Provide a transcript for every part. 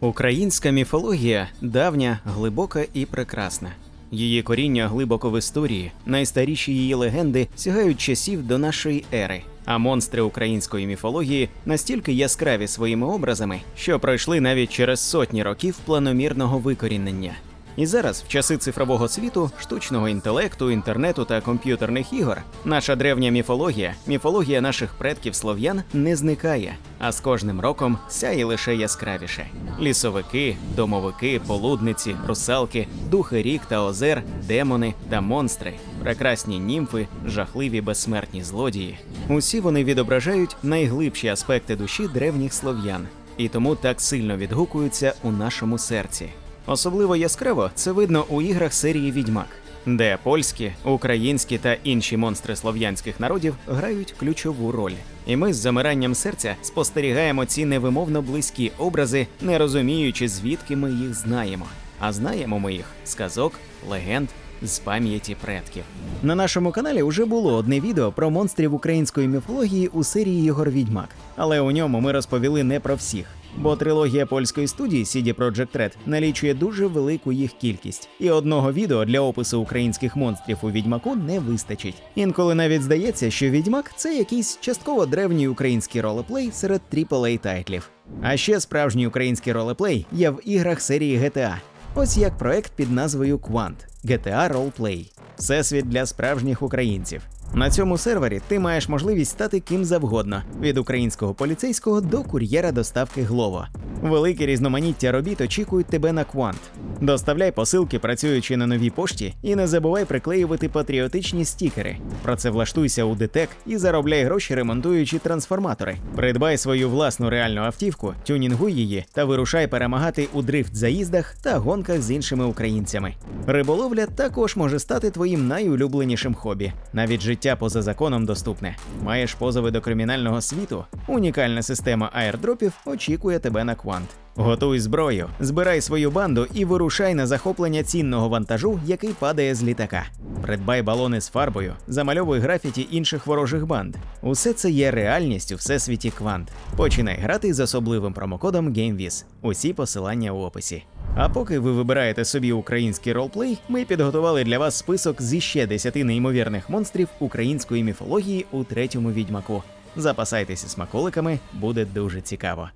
Українська міфологія давня, глибока і прекрасна. Її коріння глибоко в історії, найстаріші її легенди сягають часів до нашої ери. А монстри української міфології настільки яскраві своїми образами, що пройшли навіть через сотні років планомірного викорінення. І зараз, в часи цифрового світу, штучного інтелекту, інтернету та комп'ютерних ігор, наша древня міфологія, міфологія наших предків слов'ян не зникає, а з кожним роком сяє лише яскравіше. Лісовики, домовики, полудниці, русалки, духи рік та озер, демони та монстри, прекрасні німфи, жахливі безсмертні злодії. Усі вони відображають найглибші аспекти душі древніх слов'ян, і тому так сильно відгукуються у нашому серці. Особливо яскраво це видно у іграх серії Відьмак, де польські, українські та інші монстри слов'янських народів грають ключову роль. І ми з замиранням серця спостерігаємо ці невимовно близькі образи, не розуміючи, звідки ми їх знаємо. А знаємо ми їх з казок, легенд, з пам'яті предків. На нашому каналі вже було одне відео про монстрів української міфології у серії Єгор Відьмак, але у ньому ми розповіли не про всіх. Бо трилогія польської студії CD Projekt Red налічує дуже велику їх кількість, і одного відео для опису українських монстрів у відьмаку не вистачить. Інколи навіть здається, що відьмак це якийсь частково древній український ролеплей серед AAA тайтлів. А ще справжній український ролеплей є в іграх серії GTA. Ось як проект під назвою Quant GTA Roleplay. Всесвіт для справжніх українців. На цьому сервері ти маєш можливість стати ким завгодно від українського поліцейського до кур'єра доставки Глово. Велике різноманіття робіт очікують тебе на Квант. Доставляй посилки, працюючи на новій пошті, і не забувай приклеювати патріотичні стікери. Працевлаштуйся у ДТЕК і заробляй гроші, ремонтуючи трансформатори. Придбай свою власну реальну автівку, тюнінгуй її та вирушай перемагати у дрифт заїздах та гонках з іншими українцями. Риболовля також може стати твоїм найулюбленішим хобі. Навіть життя поза законом доступне. Маєш позови до кримінального світу. Унікальна система аердропів очікує тебе на квант. Готуй зброю, збирай свою банду і вирушай на захоплення цінного вантажу, який падає з літака. Придбай балони з фарбою, замальовуй графіті інших ворожих банд. Усе це є реальністю у всесвіті квант. Починай грати з особливим промокодом GameViz. Усі посилання у описі. А поки ви вибираєте собі український ролплей, ми підготували для вас список зі ще 10 неймовірних монстрів української міфології у третьому відьмаку. Запасайтеся смаколиками, буде дуже цікаво.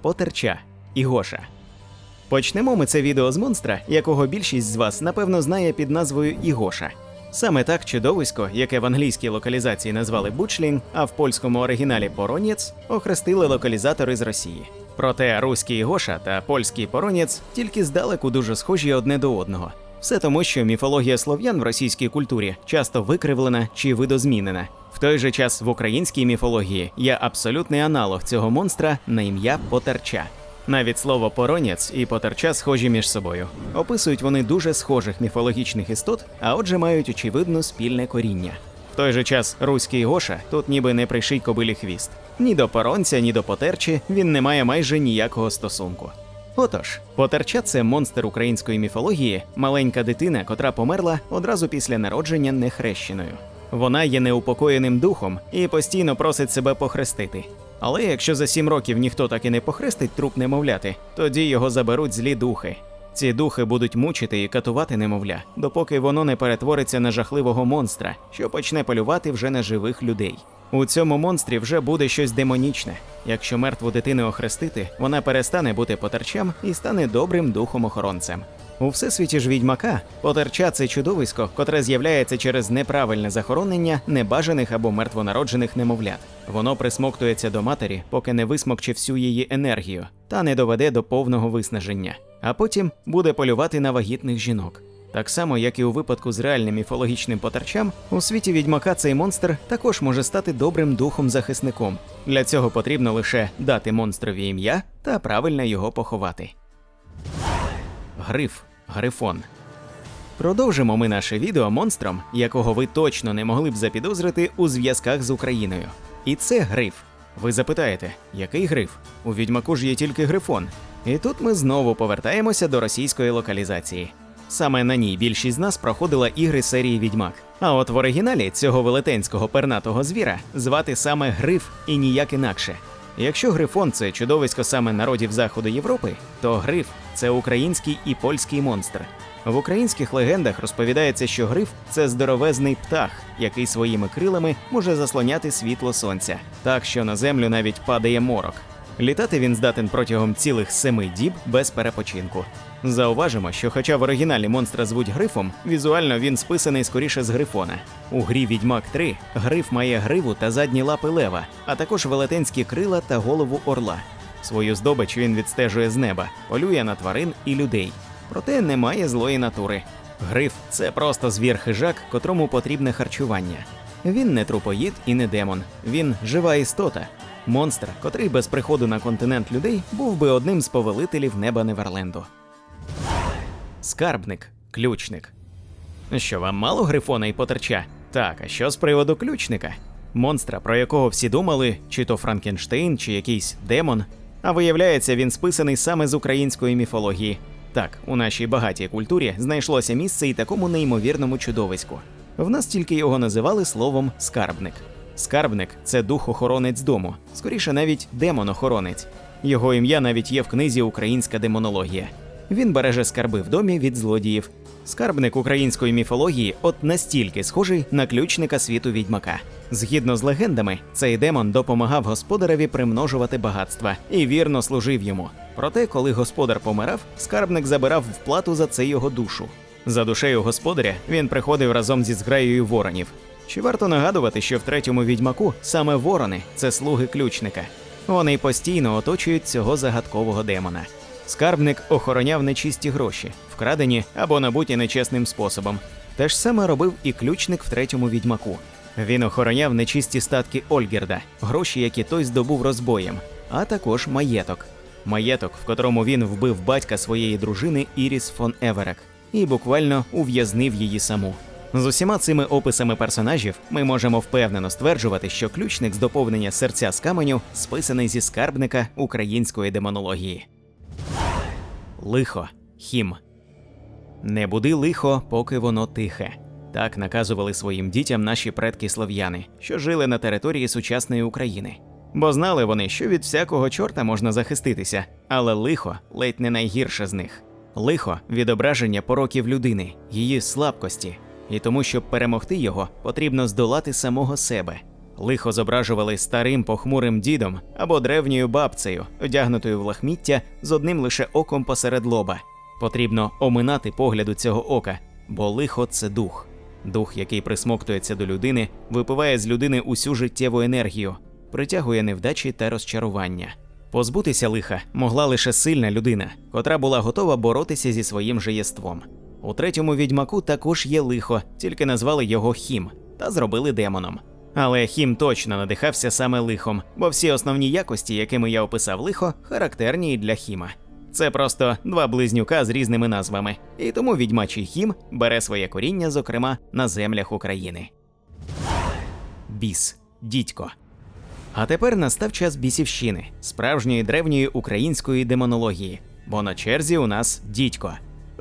Потерча Ігоша. Почнемо ми це відео з монстра, якого більшість з вас напевно знає під назвою Ігоша. Саме так чудовисько, яке в англійській локалізації назвали Бучлінг, а в польському оригіналі Поронєц, охрестили локалізатори з Росії. Проте руський Ігоша та польський Поронєц тільки здалеку дуже схожі одне до одного. Все тому, що міфологія слов'ян в російській культурі часто викривлена чи видозмінена. В той же час в українській міфології є абсолютний аналог цього монстра на ім'я Потерча. Навіть слово поронець і потерча схожі між собою. Описують вони дуже схожих міфологічних істот, а отже мають очевидно спільне коріння. В той же час руський Гоша тут ніби не приший кобилі хвіст. Ні до поронця, ні до потерчі він не має майже ніякого стосунку. Отож, потерча це монстр української міфології, маленька дитина, котра померла одразу після народження нехрещеною. Вона є неупокоєним духом і постійно просить себе похрестити. Але якщо за сім років ніхто так і не похрестить труп немовляти, тоді його заберуть злі духи. Ці духи будуть мучити і катувати немовля, допоки воно не перетвориться на жахливого монстра, що почне полювати вже на живих людей. У цьому монстрі вже буде щось демонічне. Якщо мертву дитину охрестити, вона перестане бути потерчем і стане добрим духом-охоронцем. У всесвіті ж відьмака потерча це чудовисько, котре з'являється через неправильне захоронення небажаних або мертвонароджених немовлят. Воно присмоктується до матері, поки не висмокче всю її енергію, та не доведе до повного виснаження, а потім буде полювати на вагітних жінок. Так само, як і у випадку з реальним міфологічним потерчам, у світі відьмака цей монстр також може стати добрим духом-захисником. Для цього потрібно лише дати монстрові ім'я та правильно його поховати. Гриф Грифон. Продовжимо ми наше відео монстром, якого ви точно не могли б запідозрити у зв'язках з Україною. І це гриф. Ви запитаєте, який гриф? У відьмаку ж є тільки грифон. І тут ми знову повертаємося до російської локалізації. Саме на ній більшість з нас проходила ігри серії Відьмак. А от в оригіналі цього велетенського пернатого звіра звати саме Гриф і ніяк інакше. Якщо грифон це чудовисько саме народів Заходу Європи, то гриф це український і польський монстр. В українських легендах розповідається, що гриф це здоровезний птах, який своїми крилами може заслоняти світло сонця, так що на землю навіть падає морок. Літати він здатен протягом цілих семи діб без перепочинку. Зауважимо, що хоча в оригіналі монстра звуть грифом, візуально він списаний скоріше з грифона. У грі Відьмак 3 гриф має гриву та задні лапи лева, а також велетенські крила та голову орла. Свою здобич він відстежує з неба, полює на тварин і людей. Проте немає злої натури. Гриф це просто звір хижак, котрому потрібне харчування. Він не трупоїд і не демон. Він жива істота. Монстр, котрий без приходу на континент людей був би одним з повелителів неба Неверленду. Скарбник, ключник. Що вам мало грифона і потерча? Так, а що з приводу ключника? Монстра, про якого всі думали, чи то Франкенштейн, чи якийсь демон. А виявляється, він списаний саме з української міфології. Так, у нашій багатій культурі знайшлося місце і такому неймовірному чудовиську. В нас тільки його називали словом скарбник. Скарбник це дух-охоронець дому, скоріше навіть демон-охоронець. Його ім'я навіть є в книзі Українська демонологія. Він береже скарби в домі від злодіїв. Скарбник української міфології от настільки схожий на ключника світу відьмака. Згідно з легендами, цей демон допомагав господареві примножувати багатства і вірно служив йому. Проте, коли господар помирав, скарбник забирав вплату за це його душу. За душею господаря він приходив разом зі зграєю воронів. Чи варто нагадувати, що в третьому відьмаку саме ворони це слуги ключника. Вони постійно оточують цього загадкового демона. Скарбник охороняв нечисті гроші, вкрадені або набуті нечесним способом. Те ж саме робив і ключник в третьому відьмаку. Він охороняв нечисті статки Ольгерда, гроші, які той здобув розбоєм, а також маєток. Маєток, в котрому він вбив батька своєї дружини Іріс фон Еверек і буквально ув'язнив її саму. З усіма цими описами персонажів ми можемо впевнено стверджувати, що ключник з доповнення серця з каменю списаний зі скарбника української демонології. Лихо хім. Не буди лихо, поки воно тихе. Так наказували своїм дітям наші предки слов'яни, що жили на території сучасної України. Бо знали вони, що від всякого чорта можна захиститися, але лихо ледь не найгірше з них. Лихо відображення пороків людини, її слабкості, і тому, щоб перемогти його, потрібно здолати самого себе. Лихо зображували старим похмурим дідом або древньою бабцею, одягнутою в лахміття з одним лише оком посеред лоба. Потрібно оминати погляду цього ока, бо лихо це дух. Дух, який присмоктується до людини, випиває з людини усю життєву енергію, притягує невдачі та розчарування. Позбутися лиха могла лише сильна людина, котра була готова боротися зі своїм же єством. У третьому відьмаку також є лихо, тільки назвали його хім та зробили демоном. Але хім точно надихався саме лихом, бо всі основні якості, якими я описав лихо, характерні і для хіма. Це просто два близнюка з різними назвами, і тому відьмачий хім бере своє коріння, зокрема, на землях України. Біс дідько. А тепер настав час бісівщини, справжньої древньої української демонології, бо на черзі у нас дідько.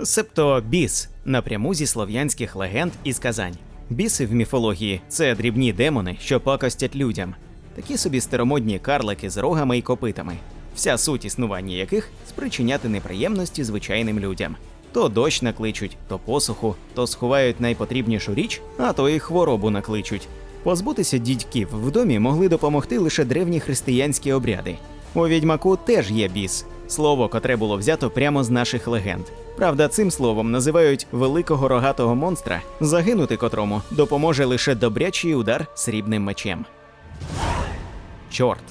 Себто біс напряму зі слов'янських легенд і сказань. Біси в міфології це дрібні демони, що пакостять людям, такі собі старомодні карлики з рогами і копитами, вся суть існування яких спричиняти неприємності звичайним людям. То дощ накличуть, то посуху, то сховають найпотрібнішу річ, а то й хворобу накличуть. Позбутися дідьків в домі могли допомогти лише древні християнські обряди. У відьмаку теж є біс, слово, котре було взято прямо з наших легенд. Правда, цим словом називають великого рогатого монстра, загинути котрому допоможе лише добрячий удар срібним мечем. Чорт.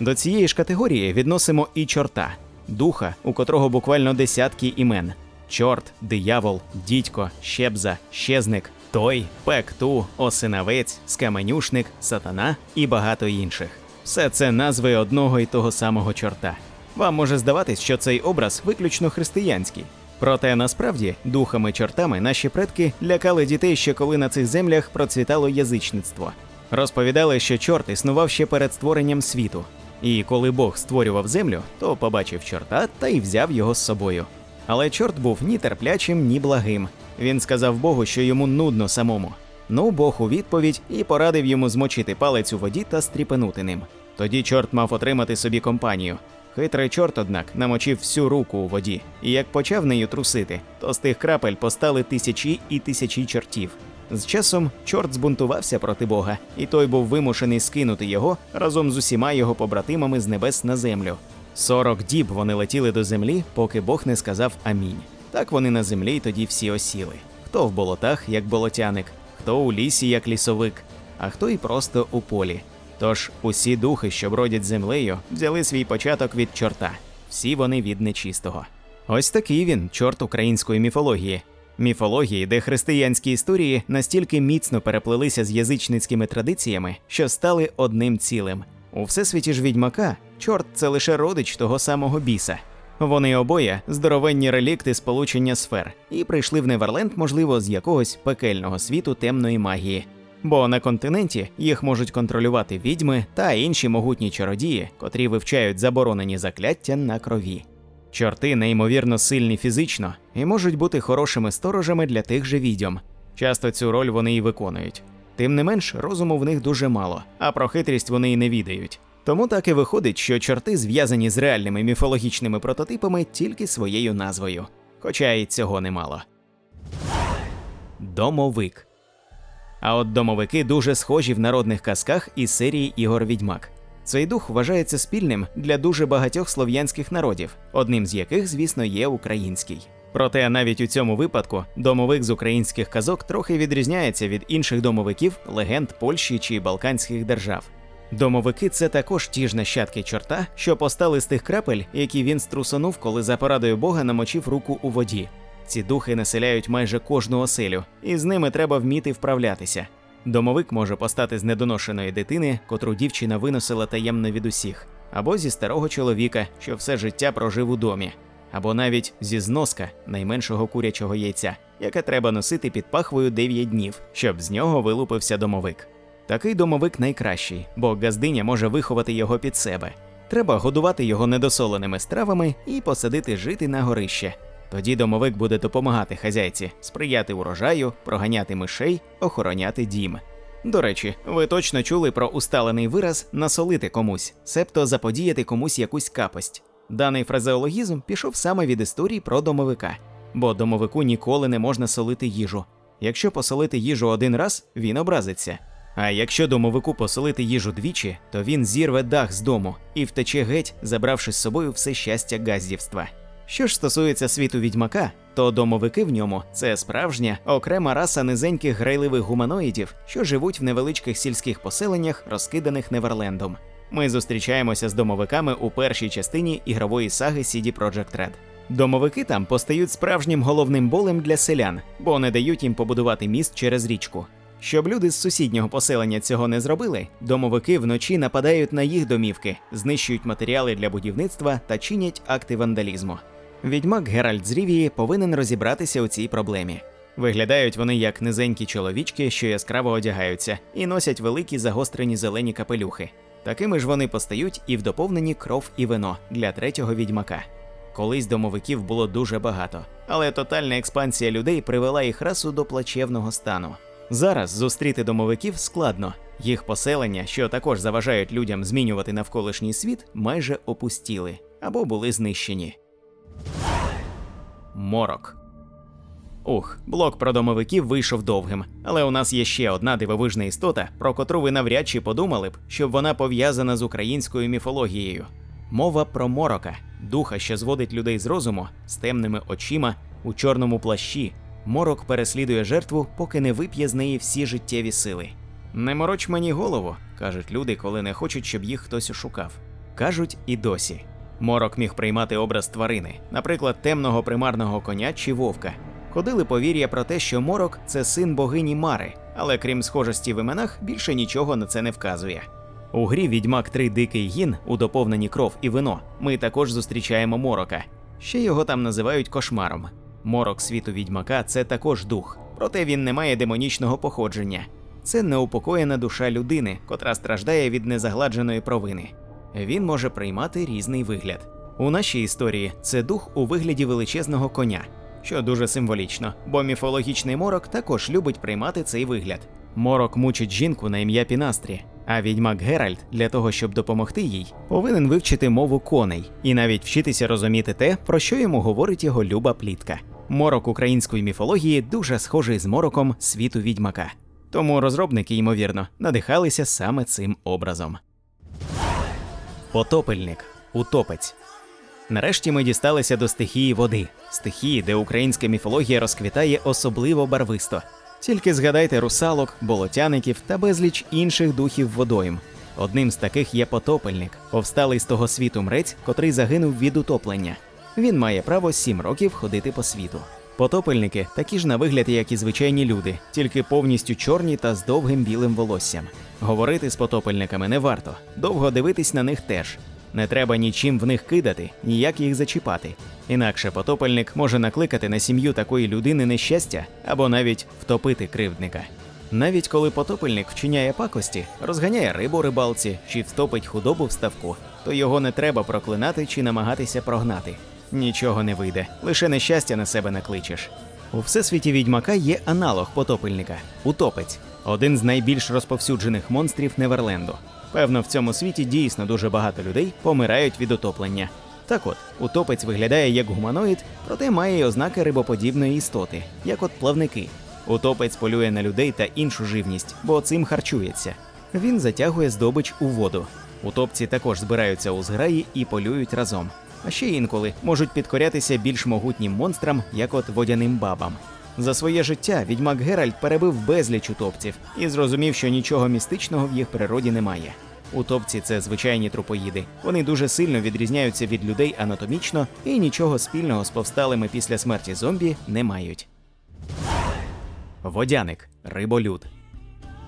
До цієї ж категорії відносимо і чорта, духа, у котрого буквально десятки імен: чорт, диявол, дідько, щебза, щезник, той, пекту, осинавець, скаменюшник, сатана і багато інших. Все це назви одного і того самого чорта. Вам може здаватись, що цей образ виключно християнський. Проте насправді духами-чортами наші предки лякали дітей ще коли на цих землях процвітало язичництво. Розповідали, що чорт існував ще перед створенням світу. І коли Бог створював землю, то побачив чорта та й взяв його з собою. Але чорт був ні терплячим, ні благим. Він сказав Богу, що йому нудно самому. Ну, Бог у відповідь і порадив йому змочити палець у воді та стріпенути ним. Тоді чорт мав отримати собі компанію. Хитрий чорт, однак, намочив всю руку у воді, і як почав нею трусити, то з тих крапель постали тисячі і тисячі чортів. З часом чорт збунтувався проти Бога, і той був вимушений скинути його разом з усіма його побратимами з небес на землю. Сорок діб вони летіли до землі, поки Бог не сказав амінь. Так вони на землі й тоді всі осіли. Хто в болотах, як болотяник, хто у лісі, як лісовик, а хто і просто у полі. Тож усі духи, що бродять землею, взяли свій початок від чорта. Всі вони від нечистого. Ось такий він, чорт української міфології. Міфології, де християнські історії настільки міцно переплелися з язичницькими традиціями, що стали одним цілим. У всесвіті ж відьмака чорт це лише родич того самого біса. Вони обоє здоровенні релікти сполучення сфер, і прийшли в Неверленд, можливо, з якогось пекельного світу темної магії. Бо на континенті їх можуть контролювати відьми та інші могутні чародії, котрі вивчають заборонені закляття на крові. Чорти неймовірно сильні фізично і можуть бути хорошими сторожами для тих же відьом. Часто цю роль вони і виконують. Тим не менш, розуму в них дуже мало, а про хитрість вони й не відають. Тому так і виходить, що чорти зв'язані з реальними міфологічними прототипами тільки своєю назвою. Хоча і цього немало. Домовик. А от домовики дуже схожі в народних казках із серії Ігор Відьмак. Цей дух вважається спільним для дуже багатьох слов'янських народів, одним з яких, звісно, є український. Проте навіть у цьому випадку домовик з українських казок трохи відрізняється від інших домовиків, легенд Польщі чи Балканських держав. Домовики це також ті ж нащадки чорта, що постали з тих крапель, які він струсонув, коли за порадою Бога намочив руку у воді. Ці духи населяють майже кожну оселю, і з ними треба вміти вправлятися. Домовик може постати з недоношеної дитини, котру дівчина виносила таємно від усіх, або зі старого чоловіка, що все життя прожив у домі, або навіть зі зноска найменшого курячого яйця, яке треба носити під пахвою 9 днів, щоб з нього вилупився домовик. Такий домовик найкращий, бо газдиня може виховати його під себе. Треба годувати його недосоленими стравами і посадити жити на горище. Тоді домовик буде допомагати хазяйці, сприяти урожаю, проганяти мишей, охороняти дім. До речі, ви точно чули про усталений вираз насолити комусь, себто заподіяти комусь якусь капость. Даний фразеологізм пішов саме від історії про домовика, бо домовику ніколи не можна солити їжу. Якщо посолити їжу один раз, він образиться. А якщо домовику посолити їжу двічі, то він зірве дах з дому і втече геть, забравши з собою все щастя газдівства. Що ж стосується світу відьмака, то домовики в ньому це справжня окрема раса низеньких грайливих гуманоїдів, що живуть в невеличких сільських поселеннях, розкиданих Неверлендом. Ми зустрічаємося з домовиками у першій частині ігрової саги CD Projekt Red. Домовики там постають справжнім головним болем для селян, бо не дають їм побудувати міст через річку. Щоб люди з сусіднього поселення цього не зробили, домовики вночі нападають на їх домівки, знищують матеріали для будівництва та чинять акти вандалізму. Відьмак Геральт з Рівії повинен розібратися у цій проблемі. Виглядають вони як низенькі чоловічки, що яскраво одягаються, і носять великі загострені зелені капелюхи. Такими ж вони постають і в доповненні кров і вино для третього відьмака. Колись домовиків було дуже багато, але тотальна експансія людей привела їх расу до плачевного стану. Зараз зустріти домовиків складно. Їх поселення, що також заважають людям змінювати навколишній світ, майже опустіли або були знищені. Морок. Ух, блок про домовиків вийшов довгим, але у нас є ще одна дивовижна істота, про котру ви навряд чи подумали б, щоб вона пов'язана з українською міфологією. Мова про морока, духа, що зводить людей з розуму, з темними очима, у чорному плащі. Морок переслідує жертву, поки не вип'є з неї всі життєві сили. Не мороч мені голову, кажуть люди, коли не хочуть, щоб їх хтось ошукав. Кажуть і досі. Морок міг приймати образ тварини, наприклад, темного примарного коня чи вовка. Ходили повір'я про те, що морок це син богині Мари, але крім схожості в іменах, більше нічого на це не вказує. У грі Відьмак 3 Дикий гін у доповненні кров і вино ми також зустрічаємо морока. Ще його там називають кошмаром. Морок світу відьмака це також дух, проте він не має демонічного походження. Це неупокоєна душа людини, котра страждає від незагладженої провини. Він може приймати різний вигляд. У нашій історії це дух у вигляді величезного коня, що дуже символічно, бо міфологічний морок також любить приймати цей вигляд. Морок мучить жінку на ім'я Пінастрі. А відьмак Геральт для того, щоб допомогти їй, повинен вивчити мову коней і навіть вчитися розуміти те, про що йому говорить його люба плітка. Морок української міфології дуже схожий з мороком світу відьмака. Тому розробники, ймовірно, надихалися саме цим образом. Потопельник утопець. Нарешті ми дісталися до стихії води, стихії, де українська міфологія розквітає особливо барвисто. Тільки згадайте русалок, болотяників та безліч інших духів водойм. Одним з таких є потопельник, повсталий з того світу мрець, котрий загинув від утоплення. Він має право сім років ходити по світу. Потопельники такі ж на вигляд, як і звичайні люди, тільки повністю чорні та з довгим білим волоссям. Говорити з потопельниками не варто, довго дивитись на них теж. Не треба нічим в них кидати, ніяк їх зачіпати. Інакше потопельник може накликати на сім'ю такої людини нещастя або навіть втопити кривдника. Навіть коли потопельник вчиняє пакості, розганяє рибу рибалці чи втопить худобу в ставку, то його не треба проклинати чи намагатися прогнати. Нічого не вийде, лише нещастя на себе накличеш. У всесвіті відьмака є аналог потопельника утопець, один з найбільш розповсюджених монстрів Неверленду. Певно, в цьому світі дійсно дуже багато людей помирають від утоплення. Так от, утопець виглядає як гуманоїд, проте має й ознаки рибоподібної істоти, як от плавники. Утопець полює на людей та іншу живність, бо цим харчується. Він затягує здобич у воду. Утопці також збираються у зграї і полюють разом. А ще інколи можуть підкорятися більш могутнім монстрам, як от водяним бабам. За своє життя відьмак Геральт перебив безліч утопців і зрозумів, що нічого містичного в їх природі немає. Утопці це звичайні трупоїди. Вони дуже сильно відрізняються від людей анатомічно і нічого спільного з повсталими після смерті зомбі не мають. Водяник риболюд.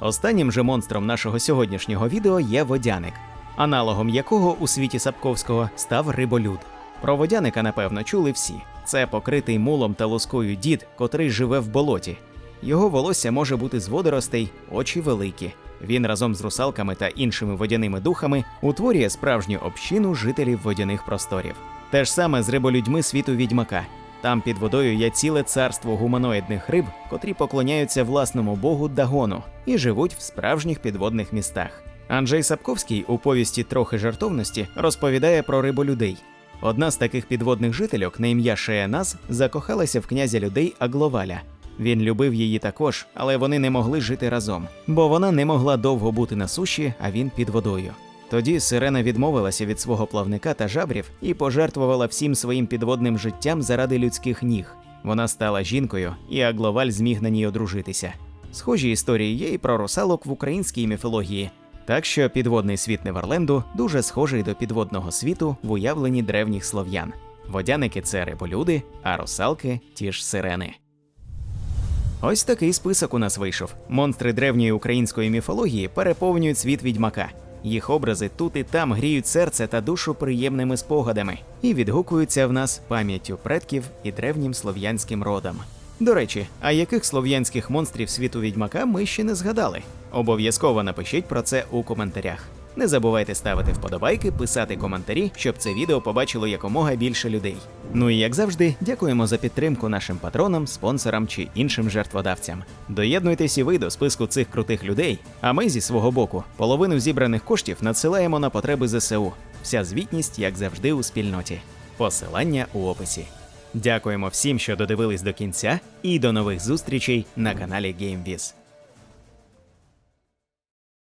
Останнім же монстром нашого сьогоднішнього відео є водяник, аналогом якого у світі Сапковського став риболюд. Про водяника, напевно, чули всі. Це покритий мулом та лоскою дід, котрий живе в болоті. Його волосся може бути з водоростей, очі великі. Він разом з русалками та іншими водяними духами утворює справжню общину жителів водяних просторів. Те ж саме з риболюдьми світу відьмака. Там під водою є ціле царство гуманоїдних риб, котрі поклоняються власному богу Дагону і живуть в справжніх підводних містах. Анджей Сапковський у повісті Трохи жартовності розповідає про риболюдей. Одна з таких підводних жительок на ім'я Шееназ закохалася в князя людей Агловаля. Він любив її також, але вони не могли жити разом, бо вона не могла довго бути на суші, а він під водою. Тоді Сирена відмовилася від свого плавника та жабрів і пожертвувала всім своїм підводним життям заради людських ніг. Вона стала жінкою, і Агловаль зміг на ній одружитися. Схожі історії є і про русалок в українській міфології. Так що підводний світ Неверленду дуже схожий до підводного світу в уявленні древніх слов'ян. Водяники це риболюди, а русалки ті ж сирени. Ось такий список у нас вийшов. Монстри древньої української міфології переповнюють світ відьмака. Їх образи тут і там гріють серце та душу приємними спогадами і відгукуються в нас пам'яттю предків і древнім слов'янським родам. До речі, а яких слов'янських монстрів світу відьмака ми ще не згадали? Обов'язково напишіть про це у коментарях. Не забувайте ставити вподобайки, писати коментарі, щоб це відео побачило якомога більше людей. Ну і як завжди, дякуємо за підтримку нашим патронам, спонсорам чи іншим жертводавцям. Доєднуйтесь і ви до списку цих крутих людей. А ми зі свого боку половину зібраних коштів надсилаємо на потреби ЗСУ. Вся звітність, як завжди, у спільноті. Посилання у описі. Дякуємо всім, що додивились до кінця, і до нових зустрічей на каналі GameViz.